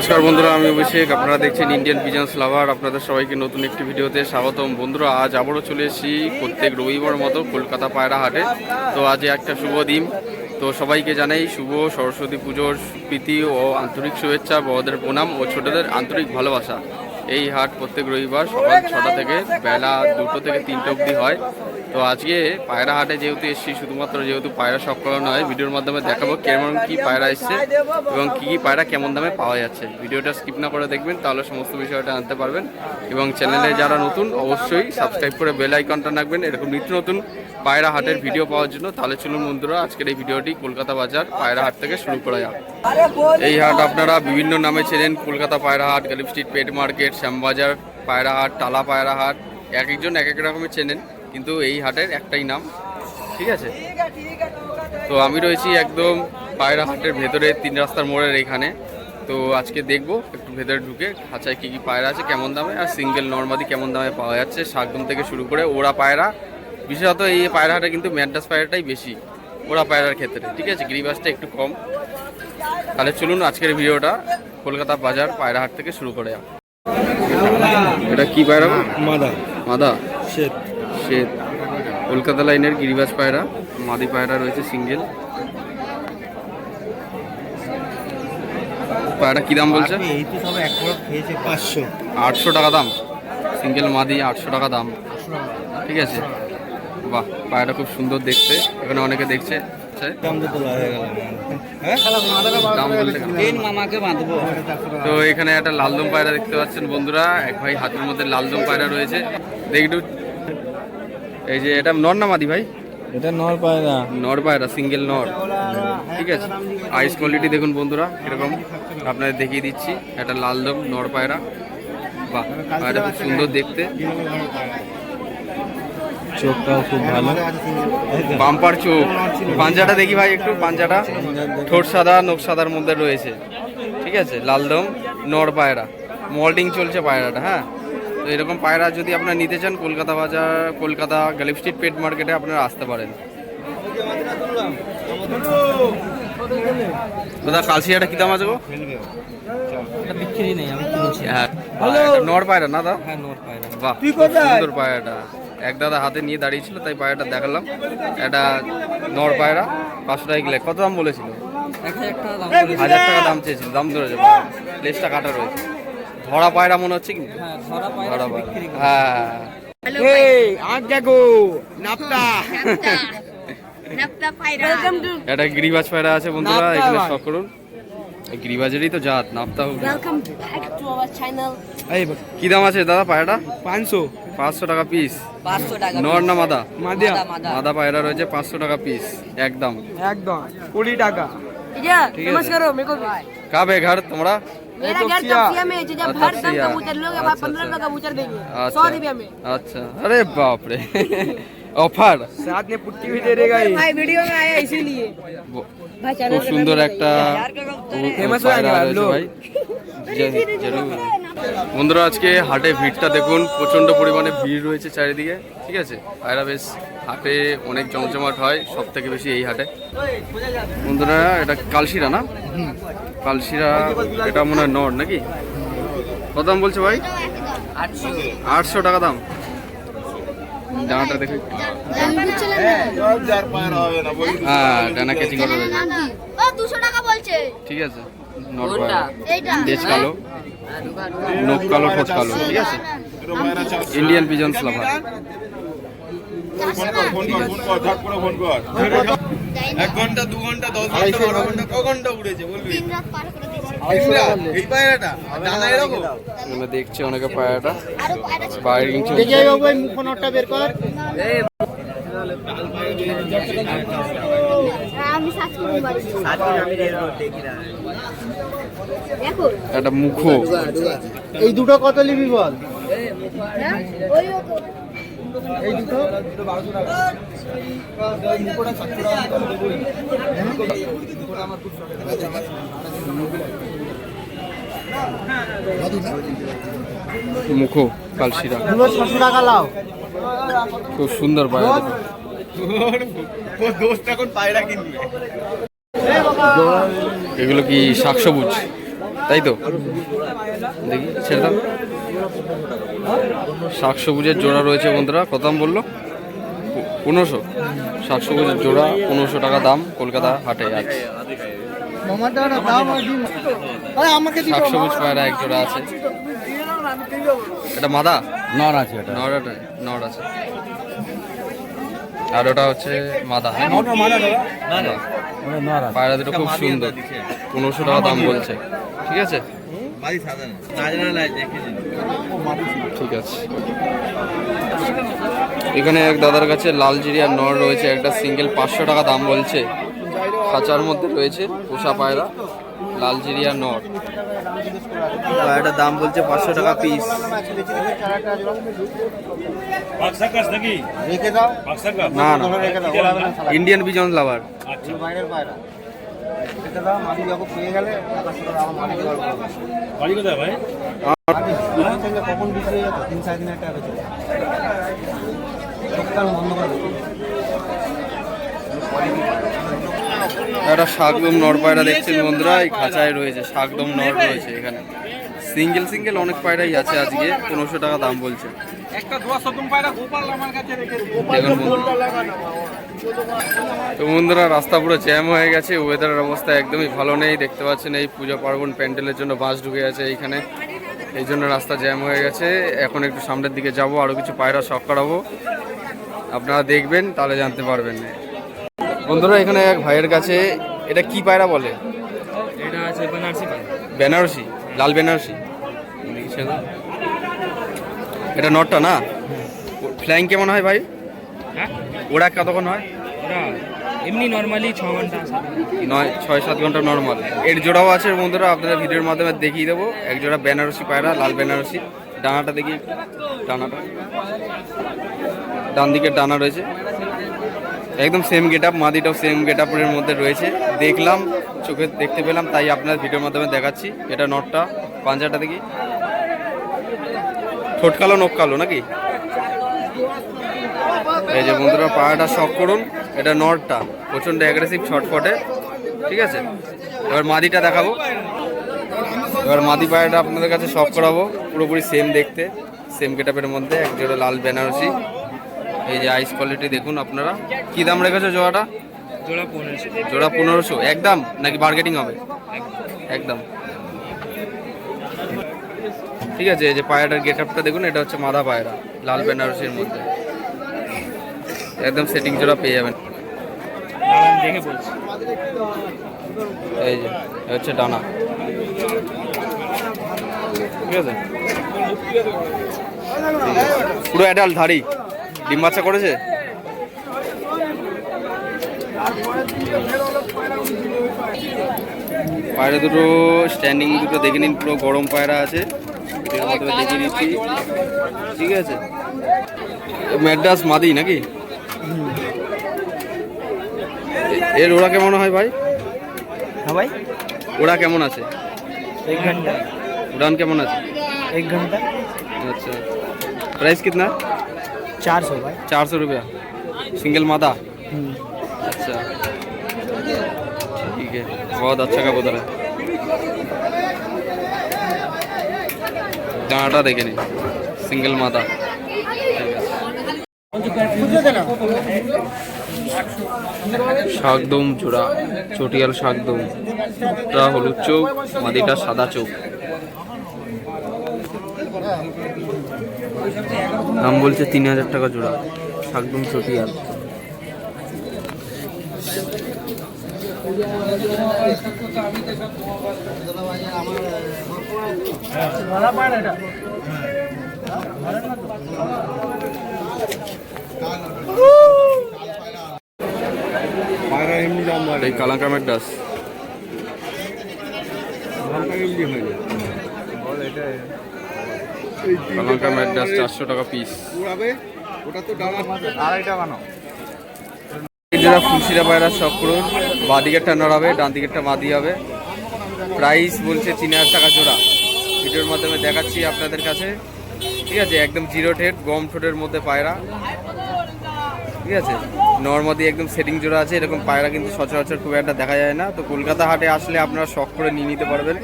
নমস্কার বন্ধুরা, আমি অভিষেক। আপনারা দেখছেন ইন্ডিয়ান বিজনেস লাভার আপনাদের সবাইকে নতুন একটি ভিডিওতে স্বাগতম। বন্ধুরা, আজ আবারও চলে এসেছি প্রত্যেক রবিবার মতো কলকাতা পায়রা হাটে। তো আজ একটা শুভ দিন। তো সবাইকে জানাই শুভ সরস্বতী পুজোর প্রীতি ও আন্তরিক শুভেচ্ছা, বড়দের প্রণাম ও ছোটদের আন্তরিক ভালোবাসা। এই হাট প্রত্যেক রবিবার সকাল ছটা থেকে বেলা দুটো থেকে তিনটে অবধি হয়। তো আজকে পায়রা হাটে যেহেতু এসেছি, শুধুমাত্র যেহেতু পায়রা সব করা নয়, ভিডিওর মাধ্যমে দেখাবো কেমন কি পায়রা এসছে এবং কি কি পায়রা কেমন দামে পাওয়া যাচ্ছে। ভিডিওটা স্কিপ না করে দেখবেন, তাহলে সমস্ত বিষয়টা জানতে পারবেন। এবং চ্যানেলে যারা নতুন, অবশ্যই সাবস্ক্রাইব করে বেল আইকনটা রাখবেন এরকম নিত্য নতুন পায়রা হাটের ভিডিও পাওয়ার জন্য। তাহলে চলুন বন্ধুরা, আজকের এই ভিডিওটি কলকাতা বাজার পায়রা হাট থেকে শুরু করা যাক। এই হাট আপনারা বিভিন্ন নামে ছিলেন Kolkata Payra Haat Galiff street, pet market Shyambazar, Payra Haat, Tala পায়রা হাট, এক একজন এক এক রকমের চেনেন, কিন্তু এই হাটের একটাই নাম। ঠিক আছে? তো আমি রয়েছি একদম পায়রা হাটের ভেতরে, তিন রাস্তার মোড়ের এখানে। তো আজকে দেখব একটু ভেতরে ঢুকে খাঁচায় কী কী পায়রা আছে, কেমন দামে, আর সিঙ্গেল, নর্মাদি কেমন দামে পাওয়া যাচ্ছে, শাকদম থেকে শুরু করে ওরা পায়রা। বিশেষত এই পায়রা হাটে কিন্তু ম্যাডাস পায়রাটাই বেশি ওরা পায়রার ক্ষেত্রে। ঠিক আছে? গিরিবাসটা একটু কম। তাহলে চলুন আজকের ভিডিওটা কলকাতা বাজার পায়রাহাট থেকে শুরু করে যাক। এটা কি পায়রা? মাদা। মাদা? শ্বেত। সে কলকাতা লাইনের গিরিবাজ পায়রা। মাদি পায়রা রয়েছে সিঙ্গেল। পায়রা কি দাম বলছে? পাঁচশো। আটশো টাকা দাম। সিঙ্গেল মাদি আটশো টাকা দাম। ঠিক আছে? বাহ পায়রা খুব সুন্দর দেখতে। এখানে অনেকে দেখছে তো হয়ে তো এখানে একটা লালদম পায়রা দেখতে পাচ্ছেন বন্ধুরা। এক ভাই হাতের মধ্যে লালদম পায়রা রয়েছে। দেখ একটু। এই যে এটা নর না মাদি ভাই? এটা নর পায়রা। নর পায়রা সিঙ্গেল নর। ঠিক আছে। আইস কোয়ালিটি দেখুন বন্ধুরা এরকম আপনাদের দেখিয়ে দিচ্ছি। একটা লালদম নর পায়রা। বাহ পায়রা খুব সুন্দর দেখতে। চোখটাও খুব ভালো। বাম্পার চোখ। পাঞ্জাটা দেখি ভাই একটু পাঞ্জাটা। ঠোঁট সাদা নখ সাদার মধ্যে রয়েছে। ঠিক আছে? লালদম নর পায়রা। মল্টিং চলছে পায়রাটা হ্যাঁ? তো এরকম পায়রা যদি আপনারা নিতে চান কলকাতা বাজার কলকাতা গালিব স্ট্রিট পেট মার্কেটে আপনারা আসতে পারেন। দাদা কালসিয়াটা কি দাম আছে গো? এটা বিক্রি নেই আমি কিনেছি। হ্যাঁ নর পায়রা না দাদা? হ্যাঁ নর পায়রা। বাহ খুব সুন্দর পায়রাটা। এক দাদা হাতে নিয়ে দাঁড়িয়েছিল তাই পায়রাটা দেখালাম। এটা নর পায়রা পাঁচশো টাকা কিলো। কত দাম বলেছিল? হাজার টাকা দাম হাজার টাকা দাম চেয়েছিল দাম ধরেছে লেজটা কাটা রয়েছে। ধরা পায়রা মনে হচ্ছে কি হ্যাঁ ধরা পায়রা বিক্রি হ্যাঁ এই আগ দেখো Paira. একটা গিরিবাজ পায়রা আছে বন্ধুরা নাপ্তা এখানে। শখ করুন। এই গিরিবাজেরই তো জাত নাপতা হোক Welcome back to our channel. এই কি দাম আছে দাদা পায়রাটা পাঁচশো পাঁচশো টাকা পিস পাঁচশো টাকা নর না মাদা মাদিয়া মাদা মাদা পায়রা রয়েছে পাঁচশো টাকা পিস একদম একদম কুড়ি টাকা इधर ठीक है, फेमस सर। करो मेरे को भी কাবে ঘর তোমরা मेरा तो घर किया। तपसिया में है जब अच्छा, भर दम किया। कबूतर लोगे अच्छा, पंद्रह अच्छा। रुपए कबूतर देंगे सौ अच्छा रुपया में अच्छा अरे बाप रे অফার? সাথ নে পুটকি ভি দে দেগা ভাই ভিডিও মে আয়া ইসলিয়ে খুব সুন্দর একটা ফেমাস হয়ে গেল ভাই। বন্ধুরা আজকে হাটে ভিড়টা দেখুন প্রচণ্ড পরিমাণে ভিড় রয়েছে চারিদিকে ঠিক আছে? পায়রা বেশ হাটে অনেক জমজমাট হয় সব থেকে বেশি এই হাটে। বন্ধুরা এটা কালশিরা না? কালশিরা এটা মনে হয় নর নাকি? কত দাম বলছে ভাই? আটশো টাকা দাম। ডানাটা দেখে হ্যাঁ ডানা কেচিং করা রয়েছে ও দুশো টাকা বলছে। ঠিক আছে দেশ কালো নখ কালো ঠোঁট কালো ঠিক আছে? ইন্ডিয়ান পিজন ফ্লাভার এক ঘণ্টা দু ঘণ্টা দশ ঘণ্টা বারো ঘণ্টা ক ঘণ্টা উড়েছে বলবি? করে এখানে দেখছে অনেকে পায়রাটা। বাইরিং করুন বাড়ি দেখো একটা মুখো। এই দুটো কত নিবি বল? এই দুটো? মুখো, কালশিরা। খুব সুন্দর পায়রা এগুলো কি শাক সবুজ? তাই তো? দেখি, ছেড়ে শাক সবুজের জোড়া রয়েছে বন্ধুরা কত দাম বলল পনেরোশো। শাক সবুজের জোড়া, পনেরোশো টাকা দাম, কলকাতা হাটে আছে পায়রা এক জোড়া আছে। এটা মাদা? নর আছে এটা। নর নর আছে। আর ওটা হচ্ছে মাদা ওটা পায়রা দুটো খুব সুন্দর। পনেরোশো টাকা দাম বলছে। ঠিক আছে? ঠিক আছে। এখানে এক দাদার কাছে লাল জিরিয়া নর রয়েছে। একটা সিঙ্গেল পাঁচশো টাকা দাম বলছে। খাঁচার মধ্যে রয়েছে পোষা পায়রা, লাল জিরিয়ার নর পায়রাটার দাম বলছে পাঁচশো টাকা পিস না না। ইন্ডিয়ান বিজন লাভার কখন বিক্রি হয়ে যেত তিন চার দিনের টাকা বন্ধ করে একটা শাকদম নর পায়রা দেখছেন বন্ধুরা এই খাঁচায় রয়েছে শাকদম নর রয়েছে এখানে। সিঙ্গেল সিঙ্গেল অনেক পায়রাই আছে আজকে পনেরোশো টাকা দাম বলছে। তো বন্ধুরা রাস্তা পুরো জ্যাম হয়ে গেছে ওয়েদারের অবস্থা একদমই ভালো নেই দেখতে পাচ্ছেন এই পূজা পার্বণ প্যান্ডেলের জন্য বাস ঢুকে আছে এইখানে। এই জন্য রাস্তা জ্যাম হয়ে গেছে এখন একটু সামনের দিকে যাব আরও কিছু পায়রা শখ করাবো। আপনারা দেখবেন তাহলে জানতে পারবেন। বন্ধুরা এখানে এক ভাইয়ের কাছে এটা কি পায়রা বলে? এটা আছে বেনারসি বেনারসি লাল বেনারসি। এটা নটটা না? ফ্লাইং কেমন হয় ভাই? হ্যাঁ? ওরা কতক্ষণ হয়? এমনি নর্মালি ছ ঘণ্টা। নয় ছয় সাত ঘণ্টা নর্মাল এর জোড়াও আছে বন্ধুরা আপনাদের ভিডিওর মাধ্যমে দেখিয়ে দেবো। এক জোড়া বেনারসি পায়রা লাল বেনারসি। ডানাটা দেখি ডানাটা। ডান দিকের ডানা রয়েছে। একদম সেম গেট আপ মাদিটাও সেম গেট আপের মধ্যে রয়েছে। দেখলাম, চোখে দেখতে পেলাম, তাই আপনার ভিডিওর মাধ্যমে দেখাচ্ছি। এটা নটটা পাঞ্জাটা দেখি। ঠোঁট কালো, নখ কালো নাকি? এই যে বন্ধুরা পায়াটা শখ করুন, এটা নটটা প্রচণ্ড অ্যাগ্রেসিভ ছটফটে ঠিক আছে? এবার মাদিটা দেখাবো। এবার মাদি পায়াটা আপনাদের কাছে শখ করাবো। পুরোপুরি সেম দেখতে সেম গেটআপের মধ্যে, এক জোড়া লাল বেনারসি। এই যে আইস কোয়ালিটি দেখুন আপনারা। কি দাম রেখেছো জোড়াটা? জোড়া পনেরোশো। জোড়া পনেরোশো। একদম? নাকি মার্কেটিং হবে? একদম। ঠিক আছে এই যে পায়রাটার গেট আপটা দেখুন এটা হচ্ছে মাদা পায়রা লাল বেনারসির মধ্যে। একদম সেটিং জোড়া পেয়ে যাবেন। দেখে বলছি। এই যে হচ্ছে ডানা। ঠিক আছে? ঠিক আছে। পুরো অ্যাডাল্ট ধারি ডিম বাচ্চা করেছে পায়রা দুটো স্ট্যান্ডিং দুটো দেখে নিন পুরো গরম পায়রা আছে এর মাধ্যমে দেখিয়ে দিচ্ছি ঠিক আছে ম্যাড্রাস মাদি নাকি এ- এর ওরা কেমন হয় ভাই হ্যাঁ ভাই ওরা কেমন আছে এক ঘন্টা उड़ान কেমন আছে एक घंटा अच्छा प्राइस कितना चार सौ भाई चार सौ रुपया सिंगल मादा अच्छा ठीक है बहुत अच्छा का बोतल है ডাঁটা দেখে নিন সিঙ্গেল মাদা শাকদম জোড়া চটিয়াল শাকদম টা হলুদ চোখ মাদিটা সাদা চোখ দাম বলছে তিন হাজার টাকা জোড়া শাকদম চটিয়াল। এই দামটা এমনি হয় না কালাঙ্কা ম্যাডাস চারশো টাকা পিস ওটা তো ডানা আড়াই টাকা নাও। ফুলশিরা পায়রা নড়াবে ডান দিকেরটা মাদি হবে। প্রাইস বলছে তিন হাজার টাকা জোড়া। ভিডিওর মাধ্যমে দেখাচ্ছি আপনাদের কাছে। ঠিক আছে একদম জিরো ঠেট গম ঠোঁটের মধ্যে পায়রা। ঠিক আছে নর্মাদি একদম সেটিং জোড়া আছে। এরকম পায়রা কিন্তু সচরাচর খুব একটা দেখা যায় না। তো কলকাতা হাটে আসলে আপনারা শখ করে নিয়ে নিতে পারবেন।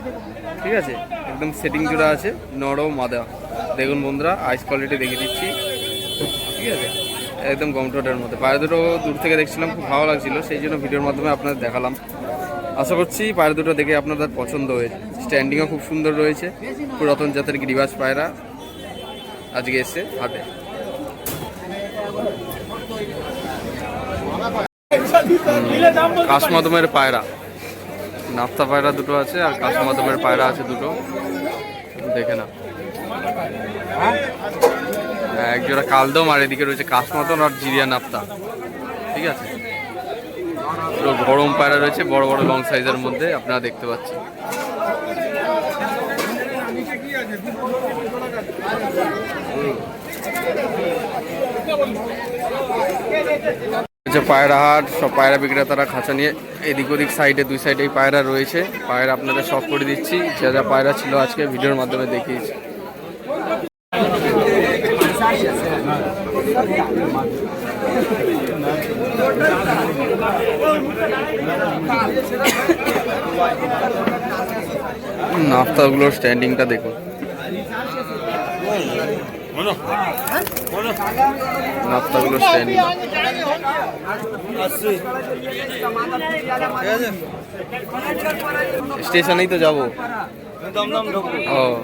ঠিক আছে একদম সেটিং জোড়া আছে নরম মাদা দেখুন বন্ধুরা আইস কোয়ালিটি দেখে দিচ্ছি। ঠিক আছে? একদম কমফোর্টের মধ্যে। পায়ে দুটো দূর থেকে দেখছিলাম, খুব ভালো লাগছিল, সেই জন্য ভিডিওর মাধ্যমে আপনাদের দেখালাম। আশা করছি পায়ের দুটো দেখে আপনাদের পছন্দ হয়েছে স্ট্যান্ডিংও খুব সুন্দর রয়েছে। পুরাতন জাতের গিরিবাস পায়রা আজকে এসে হাটে কাশমাদমের পায়রা। নাফতা পায়রা দুটো আছে আর কাশমাদমের পায়রা আছে দুটো। দেখে না একজোড়া কালদম আর এদিকে রয়েছে কাশমাদম আর জিরিয়া নাফতা ঠিক আছে? পুরো গরম পায়রা রয়েছে, বড় বড় লং সাইজের মধ্যে, আপনারা দেখতে পাচ্ছেন। পায়রা হাট, সব পায়রা বিক্রেতারা খাঁচা নিয়ে এদিক ওদিক সাইডে দুই সাইডেই পায়রা রয়েছে। পায়রা আপনাদের সব করে দিচ্ছি। যা যা পায়রা ছিল আজকে ভিডিওর মাধ্যমে দেখিয়েছি। নাফতাগুলোর স্ট্যান্ডিংটা দেখুন। নাফতাগুলোর স্ট্যান্ডিং স্টেশনেই তো যাব। ও।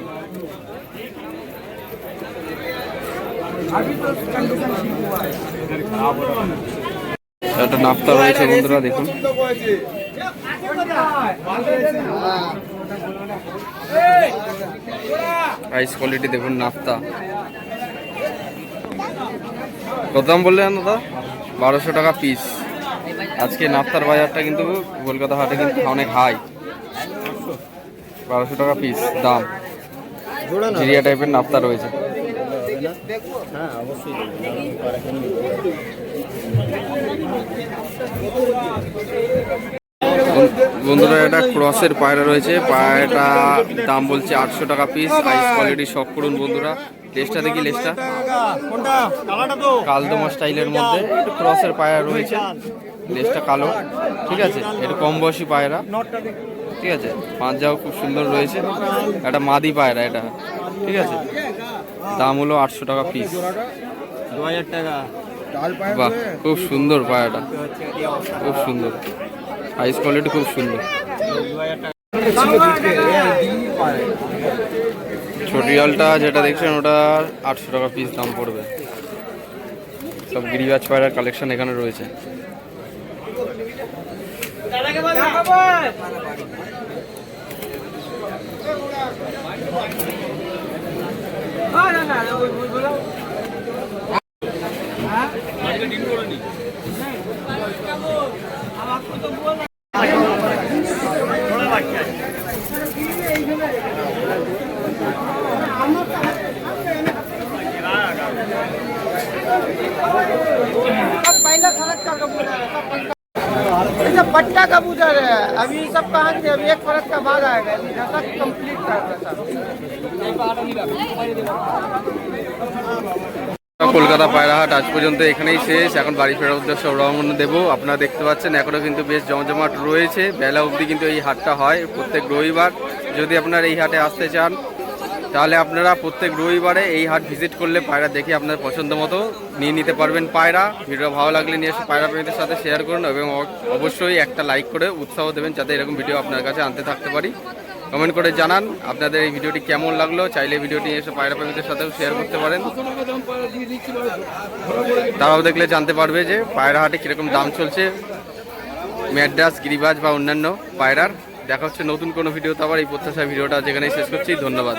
একটা নাফতা রয়েছে বন্ধুরা দেখুন। প্রাইস কোয়ালিটি দেখুন নাফতা। কত দাম বললেন দাদা? বারোশো টাকা পিস আজকে নাফতার বাজারটা কিন্তু কলকাতা হাটে কিন্তু অনেক হাই বারোশো টাকা পিস দাম। জিরিয়া টাইপের নাফতা রয়েছে। বন্ধুরা, এটা ক্রসের পায়রা রয়েছে। পায়রাটা দাম বলছে আটশো টাকা পিস আইস কোয়ালিটি শখ করুন বন্ধুরা। লেসটা দেখি লেসটা কালদমা স্টাইলের মধ্যে ক্রসের পায়রা রয়েছে। লেসটা কালো। ঠিক আছে? এটা কম বয়সী পায়রা। ঠিক আছে? পাঁচাও খুব সুন্দর রয়েছে। একটা মাদি পায়রা এটা ঠিক আছে? দাম হলো আটশো টাকা পিস দু হাজার টাকা। বাহ খুব সুন্দর পায়রাটা। খুব সুন্দর। আইস কোয়ালিটি খুব সুন্দর। ছটিয়ালটা যেটা দেখছেন ওটা আটশো টাকা পিস দাম পড়বে। সব গিরিবাজ পায়রার কালেকশন এখানে রয়েছে। ના ના सब पट्टा कबूतर है अभी सब कहाँ से अभी एक फरक का बाद आएगा अभी दशक कंप्लीट कर रहा কলকাতা পায়রাহাট আজ পর্যন্ত এখানেই শেষ এখন বাড়ি ফেরার উদ্দেশ্যে রওনা দেবো আপনারা দেখতে পাচ্ছেন এখনও কিন্তু বেশ জমজমাট রয়েছে বেলা অবধি কিন্তু এই হাটটা হয় প্রত্যেক রবিবার যদি আপনারা এই হাটে আসতে চান তাহলে আপনারা প্রত্যেক রবিবারে এই হাট ভিজিট করলে পায়রা দেখে আপনার পছন্দ মতো নিয়ে নিতে পারবেন পায়রা। ভিডিও ভালো লাগলে নিয়ে এসে পায়রা প্রেমীদের সাথে শেয়ার করুন এবং অবশ্যই একটা লাইক করে উৎসাহ দেবেন যাতে এরকম ভিডিও আপনার কাছে আনতে থাকতে পারি। কমেন্ট করে জানান আপনাদের এই ভিডিওটি কেমন লাগল। চাইলে ভিডিওটি নিয়ে এসে পায়রা প্রেমীদের সাথেও শেয়ার করতে পারেন। তারাও দেখলে জানতে পারবে যে পায়রা হাটে কীরকম দাম চলছে। ম্যাড্রাস, গিরিবাজ বা অন্যান্য পায়রার। দেখা হচ্ছে নতুন কোনো ভিডিও ভিডিওতে আবার এই প্রত্যাশা ভিডিওটা যেখানে শেষ করছি। ধন্যবাদ।